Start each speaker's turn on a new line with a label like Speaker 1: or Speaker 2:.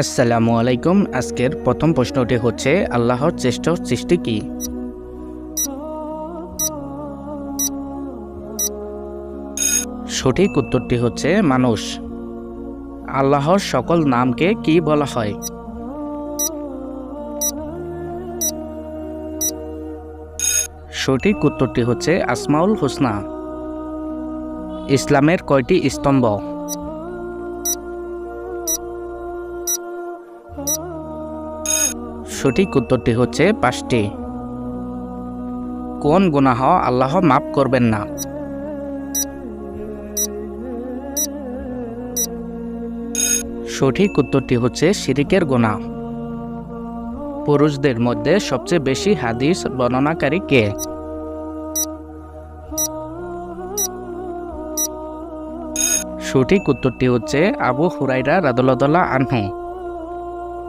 Speaker 1: আসসালামু আলাইকুম। আজকের প্রথম প্রশ্নটি হচ্ছে, আল্লাহর শ্রেষ্ঠ সৃষ্টি কি? সঠিক উত্তরটি হচ্ছে, মানুষ। আল্লাহর সকল নামকে কি বলা হয়? সঠিক উত্তরটি হচ্ছে, আসমাউল হোসনা। ইসলামের কয়টি স্তম্ভ? সঠিক উত্তরটি হচ্ছে পাঁচটি। কোন গুনাহ আল্লাহ মাফ করবেন না? সঠিক উত্তরটি হচ্ছে শিরিকের গুণা পুরুষদের মধ্যে সবচেয়ে বেশি হাদিস বর্ণনাকারী কে? সঠিক উত্তরটি হচ্ছে আবু হুরাইরা রাদুল্লাহ আনহু।